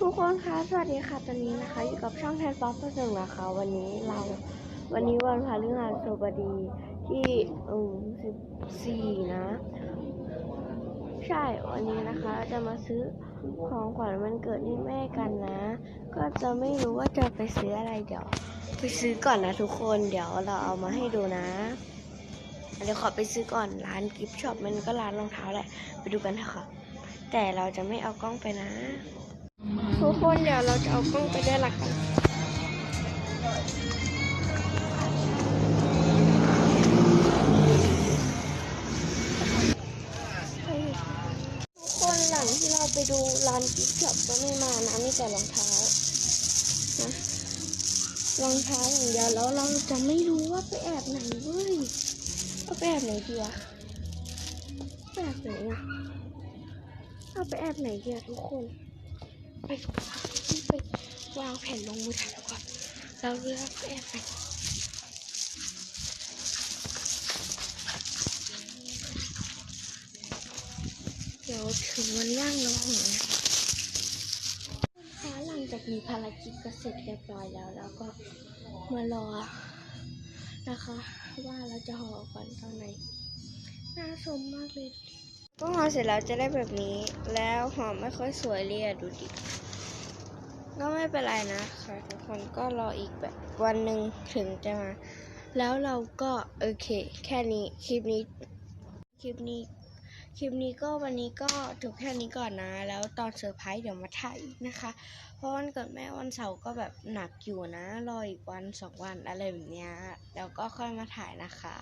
ทุกคนคะ สวัสดีค่ะ ตอนนี้นะคะ อยู่กับช่องแทนฟ็อกซ์นึงนะคะ วันนี้เรา วันนี้วันพฤหัสบดีที่อืมสิบสี่นะ ใช่ วันนี้นะคะ จะมาซื้อของขวัญวันเกิดให้แม่กันนะ ก็จะไม่รู้ว่าจะไปซื้ออะไรเดี๋ยว ไปซื้อก่อนนะทุกคน เดี๋ยวเราเอามาให้ดูนะเดี๋ยวขอไปซื้อก่อนร้านกิฟช็อปมันก็ร้านรองเท้าแหละ ไปดูกันเถอะค่ะ แต่เราจะไม่เอากล้องไปนะ ทุกคนเดี๋ยวเราจะเอากล้องไปด้วยละกันทุกคนหลังที่เราไปดูร้านกิฟต์ช็อปก็ไม่มานะมีแต่รองเท้านะรองเท้าอย่างเดียวแล้วเราจะไม่รู้ว่าไปแอบไหนเว้ยเอาไปแอบไหนดีวะไปแอบไหนอะ เอาไปแอบไหนดีอะทุกคน ไปไปวางแผ่นลงมือถ่ายก่อนเราเลือกไปแอบไหนเดี๋ยวถึงวันว่างเราหงนะคะหลังจากมีภารกิจก็เสร็จเรียบร้อยแล้วแล้วก็มารอนะคะ ว่าเราจะห่อก่อนตอนไหนน่าชมมากเลย ก็ห่อเสร็จแล้วจะได้แบบนี้ แล้วห่อไม่ค่อยสวยเลยอะดูดิ ก็ไม่เป็นไรนะคะทุกคนก็รออีกแบบวันหนึ่งถึงจะมา แล้วเราก็โอเค แค่นี้คลิปนี้คลิปนี้คลิปนี้ก็วันนี้ก็จบแค่นี้ก่อนนะ แล้วตอนเซอร์ไพรส์เดี๋ยวมาถ่ายอีกนะคะ เพราะวันเกิดแม่วันเสาร์ก็แบบหนักอยู่นะ รออีกวันสองวันอะไรแบบนี้แล้วก็ค่อยมาถ่ายนะคะ